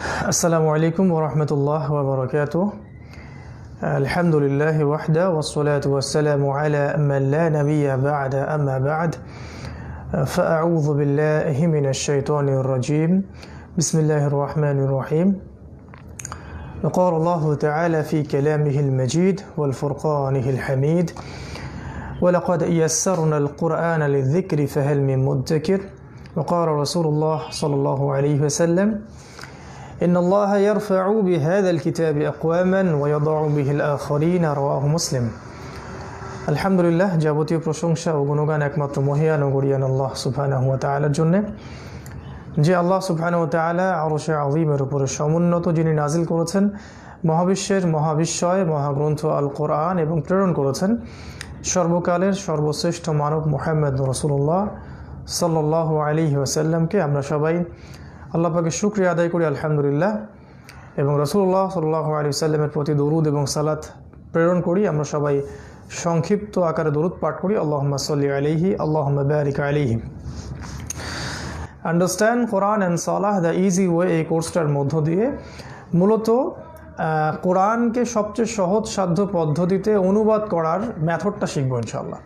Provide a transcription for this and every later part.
السلام عليكم ورحمة الله وبركاته. الحمد لله وحده والصلاة والسلام على من لا نبي بعد أما بعد. فأعوذ بالله من الشيطان الرجيم. بسم الله الرحمن الرحيم. وقال الله تعالى في كلامه المجيد والفرقانه الحميد ولقد يسرنا القرآن للذكر فهل من مدكر؟ وقال رسول الله صلى الله عليه وسلم إن الله يرفع بهذا الكتاب أقواما ويضع به الآخرين رواه مسلم আলহামদুলিল্লাহ যাবতীয় প্রশংসা ও গুণগান একমাত্র মহিয়ান ও গরিয়ান আল্লাহ সুবহানাহু ওয়া তাআলার জন্য যে আল্লাহ সুবহানাহু ওয়া তাআলা আরশে আযীমের উপরে সমুন্নত যিনি নাজিল করেছেন মহাবিশ্বের মহাবিশ্বয় মহাগ্রন্থ আল কোরআন এবং প্রেরণ করেছেন সর্বকালের সর্বশ্রেষ্ঠ মানব মোহাম্মদ রসুল্লাহ সাল্লাহ আলী ওয়াসাল্লামকে আমরা সবাই আল্লাহ পাকে শুক্রিয়া আদায় করি, আলহামদুলিল্লাহ। এবং রসুল্লাহ সাল্লাহ আলী সাল্লামের প্রতি দরুদ এবং সালাত প্রেরণ করি, আমরা সবাই সংক্ষিপ্ত আকারে দরুদ পাঠ করি আল্লাহ সাল্লি আলিহি আল্লাহ বারিক আলিহি understand Quran and salah the easy way এই কোর্সটার মধ্য দিয়ে। মূলত কোরআনকে সবচেয়ে সহজ সাধ্য পদ্ধতিতে অনুবাদ করার মেথডটা শিখব ইনশাল্লাহ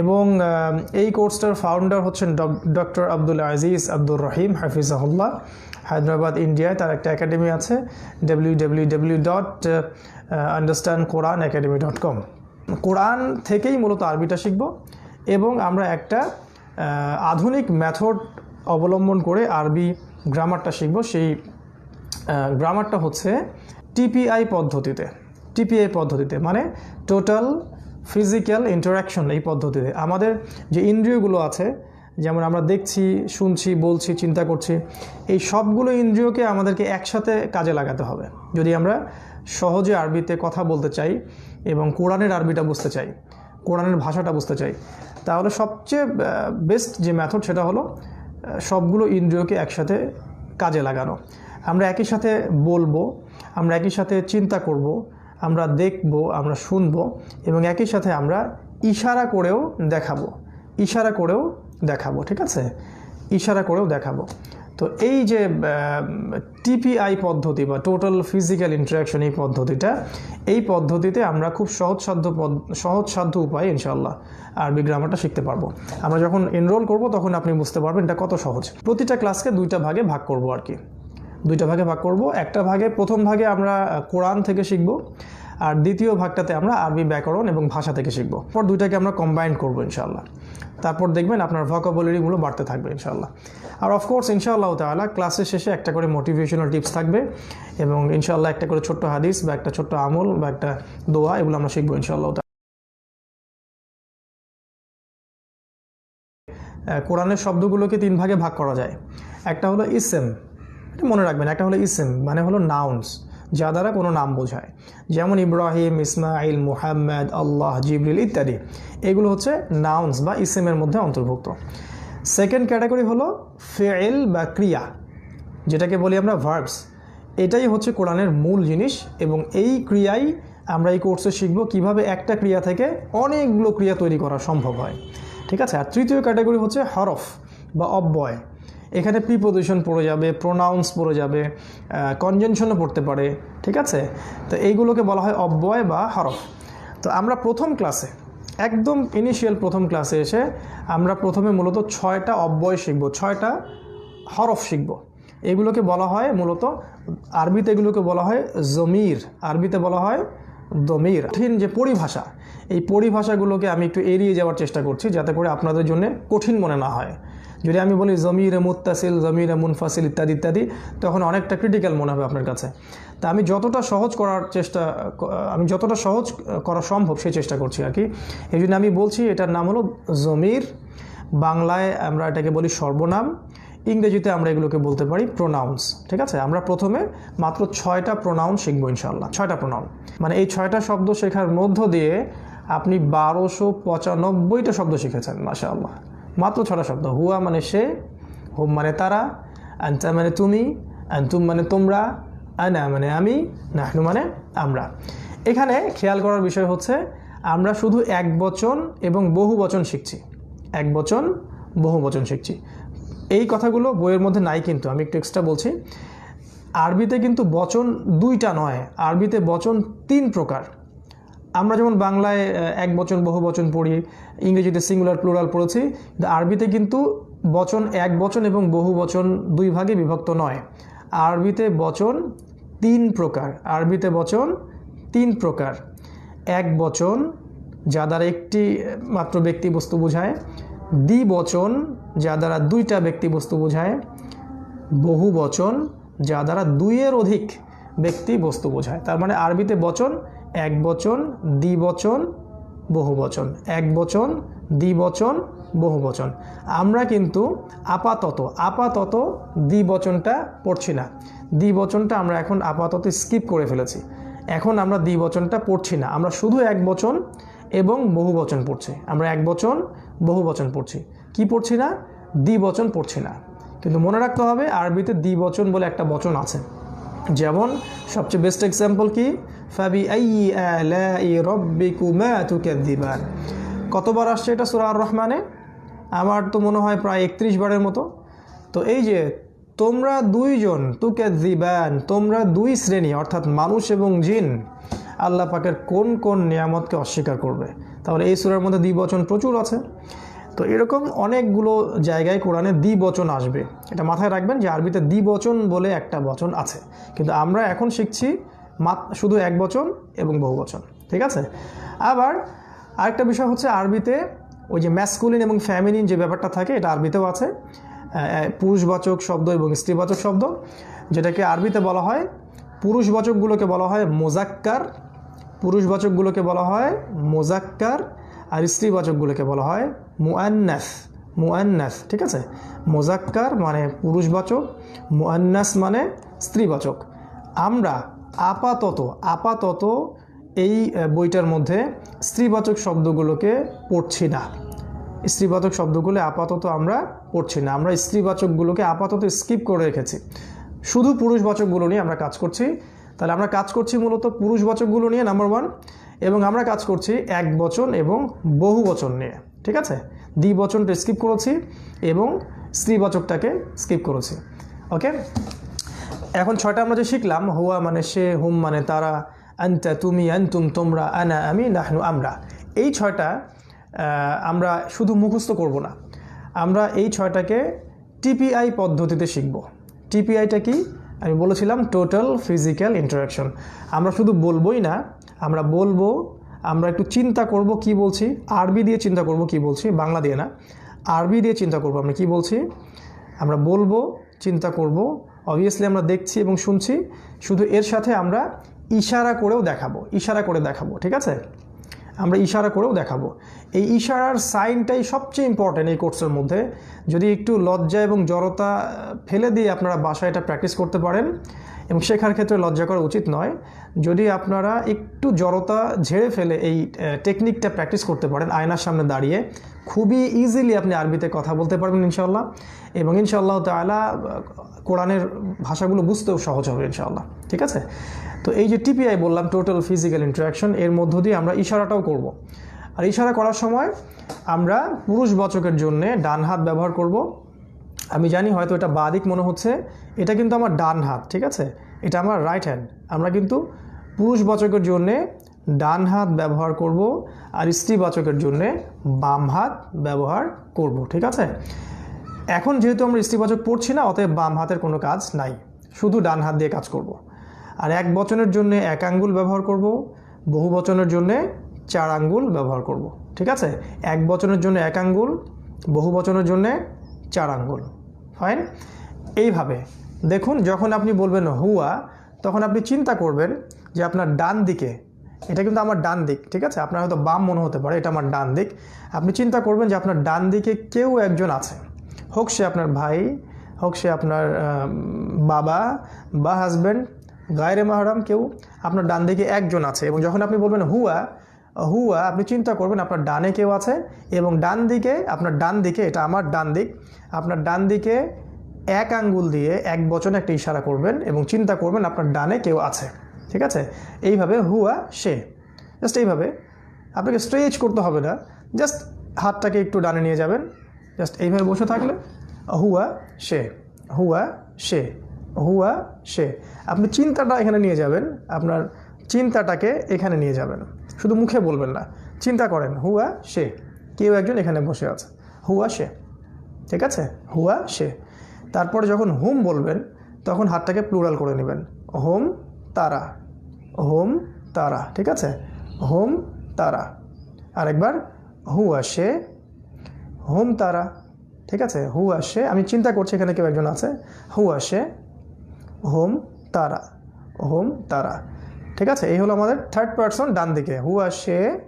এবং এই কোর্সটার ফাউন্ডার হচ্ছেন ডক্টর আব্দুল আজিজ আব্দুর রহিম, হাফিজাহুল্লাহ। হায়দ্রাবাদ, ইন্ডিয়ায় তার একটা একাডেমি আছে W dot understand Quran academy dot com Quran থেকেই মূলত আরবিটা শিখব এবং আমরা একটা আধুনিক মেথড অবলম্বন করে আরবি গ্রামারটা শিখব। সেই গ্রামারটা হচ্ছে টিপিআই পদ্ধতিতে। টিপিআই পদ্ধতিতে মানে টোটাল ফিজিক্যাল ইন্টারাকশন এই পদ্ধতিতে। আমাদের যে ইন্দ্রিয়গুলো আছে, যেমন আমরা দেখছি, শুনছি, বলছি, চিন্তা করছি, এই সবগুলো ইন্দ্রিয়কে আমাদেরকে একসাথে কাজে লাগাতে হবে। যদি আমরা সহজে আরবিতে কথা বলতে চাই এবং কোরআনের আরবিটা বুঝতে চাই, কোরআনের ভাষাটা বুঝতে চাই, তাহলে সবচেয়ে বেস্ট যে মেথড সেটা হলো সবগুলো ইন্দ্রিয়কে একসাথে কাজে লাগানো। আমরা একই সাথে বলব, আমরা একই সাথে চিন্তা করব আমরা দেখব, আমরা শুনব এবং একই সাথে আমরা ইশারা করেও দেখাবো। ইশারা করেও দেখাবো, ঠিক আছে? ইশারা করেও দেখাবো। তো এই যে টিপিআই পদ্ধতি বা টোটাল ফিজিক্যাল ইন্টারাকশন এই পদ্ধতিটা, এই পদ্ধতিতে আমরা খুব সহজসাধ্য পদ, সহজসাধ্য উপায়ে ইনশাল্লাহ আরবি গ্রামারটা শিখতে পারব। আমরা যখন এনরোল করব তখন আপনি বুঝতে পারবেন এটা কত সহজ। প্রতিটা ক্লাসকে দুইটা ভাগে ভাগ করব আর কি। দুইটা ভাগে ভাগ করব। একটা ভাগে, প্রথম ভাগে আমরা কোরআন থেকে শিখব, আর দ্বিতীয় ভাগটাতে আমরা আরবি ব্যাকরণ এবং ভাষা থেকে শিখব। পর দুইটাকে আমরা কম্বাইন করব ইনশাল্লাহ তারপর দেখবেন আপনার ভকাবুলারিগুলো বাড়তে থাকবে ইনশাল্লাহ আর অফকোর্স ইনশাআল্লাহ তাআলা ক্লাসের শেষে একটা করে মোটিভেশনাল টিপস থাকবে এবং ইনশাআল্লাহ একটা করে ছোট্ট হাদিস বা একটা ছোট্ট আমল বা একটা দোয়া, এগুলো আমরা শিখব ইনশাআল্লাহ কোরআনের শব্দগুলোকে তিন ভাগে ভাগ করা যায়। একটা হলো ইসেম। এটা মনে রাখবেন, একটা হলো ইসেম মানে হলো নাউন্স যা দ্বারা কোনো নাম বোঝায়। যেমন ইব্রাহিম ইসমাইল মুহাম্মদ, আল্লাহ, জিবরিল ইত্যাদি, এগুলো হচ্ছে নাউন্স বা ইসেমের মধ্যে অন্তর্ভুক্ত। সেকেন্ড ক্যাটাগরি হলো ফেল বা ক্রিয়া, যেটাকে বলি আমরা ভার্বস এটাই হচ্ছে কোরআনের মূল জিনিস এবং এই ক্রিয়াই আমরা এই কোর্সে শিখব কীভাবে একটা ক্রিয়া থেকে অনেকগুলো ক্রিয়া তৈরি করা সম্ভব হয়। ঠিক আছে? আর তৃতীয় ক্যাটাগরি হচ্ছে হরফ বা অব্যয়। এখানে প্রিপোজিশন পড়ে যাবে প্রোনাউন্স পড়ে যাবে কনজেনশনও পড়তে পারে, ঠিক আছে? তো এইগুলোকে বলা হয় অব্যয় বা হরফ। তো আমরা প্রথম ক্লাসে একদম ইনিশিয়াল প্রথম ক্লাসে এসে আমরা প্রথমে মূলত ছয়টা অব্যয় শিখব, ছয়টা হরফ শিখব। এগুলোকে বলা হয় মূলত, আরবিতে এগুলোকে বলা হয় জমির, আরবিতে বলা হয় দমির। কঠিন যে পরিভাষা, এই পরিভাষাগুলোকে আমি একটু এড়িয়ে যাওয়ার চেষ্টা করছি, যাতে করে আপনাদের জন্য কঠিন মনে না হয়। যদি আমি বলি জমির মুত্তাসিল, জমির মুনফাসিল ইত্যাদি ইত্যাদি, তখন অনেকটা ক্রিটিক্যাল মনে হবে আপনার কাছে। তা আমি যতটা সহজ করার চেষ্টা, আমি যতটা সহজ করা সম্ভব সেই চেষ্টা করছি আর কি। এই জন্য আমি বলছি এটার নাম হলো জমির, বাংলায় আমরা এটাকে বলি সর্বনাম, ইংরেজিতে আমরা এগুলোকে বলতে পারি প্রোনাউন্স ঠিক আছে? আমরা প্রথমে মাত্র ছয়টা প্রোনাউন শিখব ইনশাল্লাহ ছয়টা প্রোনাউন মানে এই ছয়টা শব্দ শেখার মধ্য দিয়ে আপনি বারোশো পঁচানব্বইটা শব্দ শিখেছেন মাশা আল্লাহ মাত্র ছটা শব্দ। হুয়া মানে সে, হুম মানে তারা, আনতা মানে তুমি, আনতুম মানে তোমরা, আনা মানে আমি, নাহনু মানে আমরা। এখানে খেয়াল করার বিষয় হচ্ছে, আমরা শুধু এক বচন এবং বহু বচন শিখছি। এক বচন, বহু বচন শিখছি। এই কথাগুলো বইয়ের মধ্যে নাই কিন্তু, আমি একটু এক্সট্রা বলছি। আরবিতে কিন্তু বচন দুইটা নয়, আরবিতে বচন তিন প্রকার। আমরা যেমন বাংলায় এক বচন, বহু বচন পড়ি, ইংরেজিতে সিঙ্গুলার প্লুরাল পড়েছি আরবিতে কিন্তু বচন এক বচন এবং বহু বচন দুই ভাগে বিভক্ত নয়। আরবিতে বচন তিন প্রকার, আরবিতে বচন তিন প্রকার। এক বচন যা দ্বারা একটি মাত্র ব্যক্তি বস্তু বোঝায় দ্বিবচন যা দ্বারা দুইটা ব্যক্তি বস্তু বোঝায়, বহু বচন যা দ্বারা দুইয়ের অধিক ব্যক্তি বস্তু বোঝায়। তার মানে আরবিতে বচন এক বচন দ্বিবচন বহু বচন এক বচন দ্বিবচন বহু বচন আমরা কিন্তু আপাতত আপাতত দ্বিবচনটা পড়ছি না। দ্বিবচনটা আমরা এখন আপাতত স্কিপ করে ফেলেছি। এখন আমরা দ্বিবচনটা পড়ছি না। আমরা শুধু এক বচন এবং বহু বচন পড়ছি। আমরা এক বচন বহু বচন পড়ছি। কি পড়ছি না? দ্বিবচন পড়ছি না। কিন্তু মনে রাখতে হবে, আরবিতে দ্বিবচন বলে একটা বচন আছে। যেমন সবচেয়ে বেস্ট এক্সাম্পল কি? ফাবি আই রব্বিকুমা তুকাদ্দিবান কতবার আসছে এটা সূরা আর রহমানে আমার তো মনে হয় প্রায় একত্রিশ বারের মতো। তো এই যে তোমরা দুইজন তুকাদ্দিবান তোমরা দুই শ্রেণি, অর্থাৎ মানুষ এবং জিন, আল্লাহ পাকের কোন কোন নিয়ামতকে অস্বীকার করবে? তাহলে এই সূরার মধ্যে দ্বিবচন প্রচুর আছে। তো এরকম অনেকগুলো জায়গায় কোরআনে দ্বিবচন আসবে। এটা মাথায় রাখবেন যে আরবিতে দ্বিবচন বলে একটা বচন আছে। কিন্তু আমরা এখন শিখছি শুধু এক বচন এবং বহু বচন, ঠিক আছে? আবার আরেকটা বিষয় হচ্ছে আরবিতে ওই যে ম্যাসকুলিন এবং ফ্যামিলিন যে ব্যাপারটা থাকে, এটা আরবিতেও আছে। পুরুষবাচক শব্দ এবং স্ত্রীবাচক শব্দ, যেটাকে আরবিতে বলা হয়, পুরুষবাচকগুলোকে বলা হয় মোজাক্কার, পুরুষবাচকগুলোকে বলা হয় মোজাক্কার, আর স্ত্রীবাচকগুলোকে বলা হয় মুআন্নাস মুআন্নাস, ঠিক আছে? মোজাক্কার মানে পুরুষবাচক, মুআন্নাস মানে স্ত্রীবাচক। আমরা আপাতত আপাতত এই বইটার মধ্যে স্ত্রীবাচক শব্দগুলোকে পড়ছি না। স্ত্রীবাচক শব্দগুলো আপাতত আমরা পড়ছি না। আমরা স্ত্রীবাচকগুলোকে আপাতত স্কিপ করে রেখেছি। শুধু পুরুষবাচকগুলো নিয়ে আমরা কাজ করছি। তাহলে আমরা কাজ করছি মূলত পুরুষবাচকগুলো নিয়ে নাম্বার ওয়ান এবং আমরা কাজ করছি এক বচন এবং বহু বচন নিয়ে। ঠিক আছে? দ্বিবচনটা স্কিপ করেছি এবং স্ত্রীবাচকটাকে স্কিপ করেছি। ওকে এখন ছয়টা আমরা যে শিখলাম, হুয়া মানে সে, হুম মানে তারা, আন্তা তুমি, আন্তুম তোমরা, আনা আমি, নাহনু আমরা। এই ছয়টা আমরা শুধু মুখস্থ করব না। আমরা এই ছয়টাকে টিপিআই পদ্ধতিতে শিখব। টিপিআইটা কি? আমি বলেছিলাম টোটাল ফিজিক্যাল ইন্টারাকশন আমরা শুধু বলবোই না, আমরা বলব, আমরা একটু চিন্তা করব কি বলছি, আরবি দিয়ে চিন্তা করব কি বলছি, বাংলা দিয়ে না। আরবি দিয়ে চিন্তা করব আমরা কি বলছি? আমরা বলব, চিন্তা করব অবভিয়াসলি আমরা দেখছি এবং শুনছি, শুধু এর সাথে আমরা ইশারা করেও দেখাবো, ইশারা করে দেখাবো, ঠিক আছে? আমরা ইশারা করেও দেখাবো। এই ইশারার সাইনটাই সবচেয়ে ইম্পর্ট্যান্ট এই কোর্সের মধ্যে। যদি একটু লজ্জা এবং জড়তা ফেলে দিয়ে আপনারা বাসায় এটা প্র্যাকটিস করতে পারেন, এবং শেখার ক্ষেত্রে লজ্জা করা উচিত নয়। যদি আপনারা একটু জড়তা ঝেড়ে ফেলে এই টেকনিকটা প্র্যাকটিস করতে পারেন, আয়নার সামনে দাঁড়িয়ে খুবই ইজিলি আপনি আরবিতে কথা বলতে পারবেন ইনশাল্লাহ এবং ইনশাআল্লাহ আহ, কোরআনের ভাষাগুলো বুঝতেও সহজ হবে ইনশাআল্লাহ। ঠিক আছে? তো এই যে টিপিআই বললাম টোটাল ফিজিক্যাল ইন্টারাকশন এর মধ্য দিয়ে আমরা ইশারাটাও করব। আর ইশারা করার সময় আমরা পুরুষ পুরুষবাচকের জন্যে ডান হাত ব্যবহার করব। আমি জানি হয়তো এটা বাঁ দিক মনে হচ্ছে এটা কিন্তু আমার ডান হাত ঠিক আছে? এটা আমার রাইট হ্যান্ড আমরা কিন্তু পুরুষ পুরুষবাচকের জন্যে ডান হাত ব্যবহার করব আর স্ত্রীবাচকের জন্যে বাম হাত ব্যবহার করব, ঠিক আছে এখন যেহেতু আমরা স্ত্রীবাচক পড়ছি না, অতএব বাম হাতের কোনো কাজ নাই শুধু ডান হাত দিয়ে কাজ করব। আর এক বচনের জন্য এক আঙ্গুল ব্যবহার করব, বহু বচনের জন্য চার আঙ্গুল ব্যবহার করব। ঠিক আছে এক বচনের জন্য এক আঙ্গুল, বহু বচনের জন্য চার আঙ্গুল ফাইন এইভাবে দেখুন, যখন আপনি বলবেন হুয়া, তখন আপনি চিন্তা করবেন যে আপনার ডান দিকে এটা কিন্তু আমার ডান দিক, ঠিক আছে? আপনার হয়তো বাম মনে হতে পারে, এটা আমার ডান দিক। আপনি চিন্তা করবেন যে আপনার ডান দিকে কেউ একজন আছে। হোক সে আপনার ভাই, হোক সে আপনার বাবা বা হাজব্যান্ড গায়রে মাহারাম কেউ, আপনার ডান দিকে একজন আছে। এবং যখন আপনি বলবেন হুয়া হুয়া, আপনি চিন্তা করবেন আপনার ডানে কেউ আছে এবং ডান দিকে, আপনার ডান দিকে, এটা আমার ডান দিক, আপনার ডান দিকে এক আঙ্গুল দিয়ে এক বচনে একটা ইশারা করবেন এবং চিন্তা করবেন আপনার ডানে কেউ আছে। ঠিক আছে? এইভাবে হুয়া সে। জাস্ট এইভাবে। আপনাকে স্ট্রেচ করতে হবে না। জাস্ট হাতটাকে একটু ডানে নিয়ে যাবেন। জাস্ট এইভাবে বসে থাকলে হুয়া সে। হুয়া সে। হুয়া সে। আপনি চিন্তাটা এখানে নিয়ে যাবেন। আপনার চিন্তাটাকে এখানে নিয়ে যাবেন। শুধু মুখে বলবেন না। চিন্তা করেন, হুয়া সে। কেউ একজন এখানে বসে আছে। হুয়া সে। ঠিক আছে? হুয়া সে। তারপরে যখন হুম বলবেন, তখন হাতটাকে প্লুরাল করে নেবেন। হোম তারা। হোম, তারা, ঠিক আছে? হোম, তারা। আরেকবার হুয়া সে হোম, তারা, ঠিক আছে? হু আসে, আমি চিন্তা করছি এখানে কেউ একজন আছে। হু আসে, হোম, তারা হোম, তারা, ঠিক আছে? এই হলো আমাদের থার্ড পার্সন ডান দিকে। হু আসে,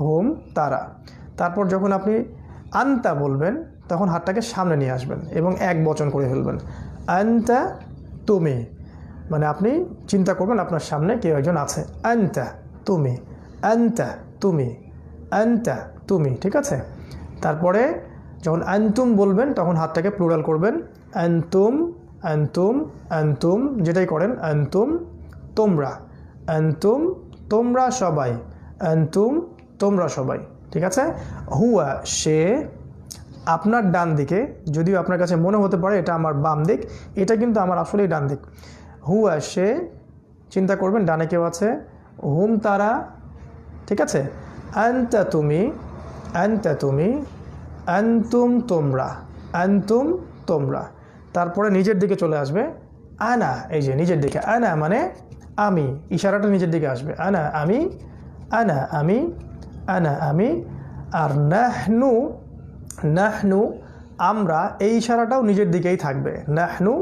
হোম, তারা। তারপর যখন আপনি আন্তা বলবেন, তখন হাতটাকে সামনে নিয়ে আসবেন এবং এক বচন করে ফেলবেন। আন্তা, তুমি। মানে আপনি চিন্তা করবেন আপনার সামনে কেউ একজন আছে। আন্তা তুমি আন্তা তুমি আন্তা তুমি, ঠিক আছে? তারপরে যখন আন্তুম বলবেন, তখন হাতটাকে প্লুরাল করবেন। অ্যান্তুম অ্যান্তুম অ্যান্তুম যেটাই করেন অ্যান্তুম তোমরা অ্যান্তুম তোমরা সবাই অ্যান্তুম তোমরা সবাই, ঠিক আছে? হুয়া, সে, আপনার ডান দিকে, যদিও আপনার কাছে মনে হতে পারে এটা আমার বাম দিক, এটা কিন্তু আমার আসলেই ডান দিক। হুয়া সে চিন্তা করবেন, ডানে কেউ আছে, হুম তারা, ঠিক আছে? আন্তা তুমি আন্তা তুমি, আন্তুম তোমরা আন্তুম তোমরা। তারপরে নিজের দিকে চলে আসবে, আনা, এই যে নিজের দিকে, আনা মানে আমি, ইশারাটা নিজের দিকে আসবে, আনা আমি আনা আমি আনা আমি, আর নাহনু নাহনু আমরা, এই ইশারাটাও নিজের দিকেই থাকবে, নাহনু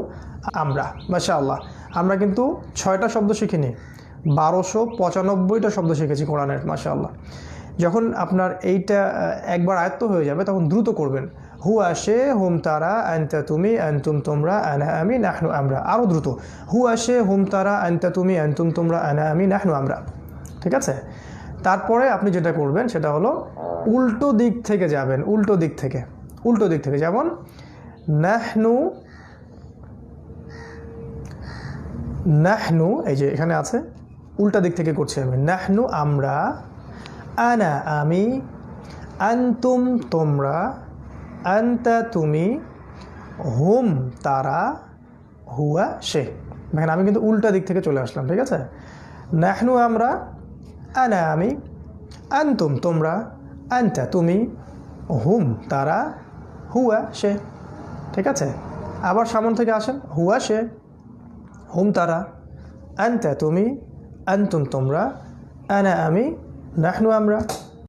আমরা মাশা আল্লাহ আমরা কিন্তু ছয়টা শব্দ শিখিনি। বারোশো পঁচানব্বইটা শব্দ শিখেছি কোরআনের মাশা আল্লাহ যখন আপনার এইটা একবার আয়ত্ত হয়ে যাবে, তখন দ্রুত করবেন। হু আসে হুম তারা আনতা তুমি আনতুম তোমরা আনা আমি নাহনু আমরা। আরও দ্রুত। হু আসে হুম তারা আনতা তুমি আনতুম তোমরা আনা আমি নাহনু আমরা। ঠিক আছে? তারপরে আপনি যেটা করবেন, সেটা হলো উল্টো দিক থেকে যাবেন, উল্টো দিক থেকে। উল্টো দিক থেকে যেমন, নাহনু নাহনু, এই যে এখানে আছে, উল্টা দিক থেকে করছি আমি। নাহনু আমরা, আনা আমি, আন্তুম তোমরা, আন্তা তুমি, হুম তারা, হুয়া সে। দেখেন, আমি কিন্তু উল্টা দিক থেকে চলে আসলাম, ঠিক আছে? নাহনু আমরা, আনা আমি, আন্তুম তোমরা, আন্তা তুমি, হুম তারা, হুয়া সে। ঠিক আছে? আবার সামন থেকে আসেন, হুয়া সে। হুম তারা আন্তা তুমি আন্তুম তোমরা আনা আমি নাহনু আমরা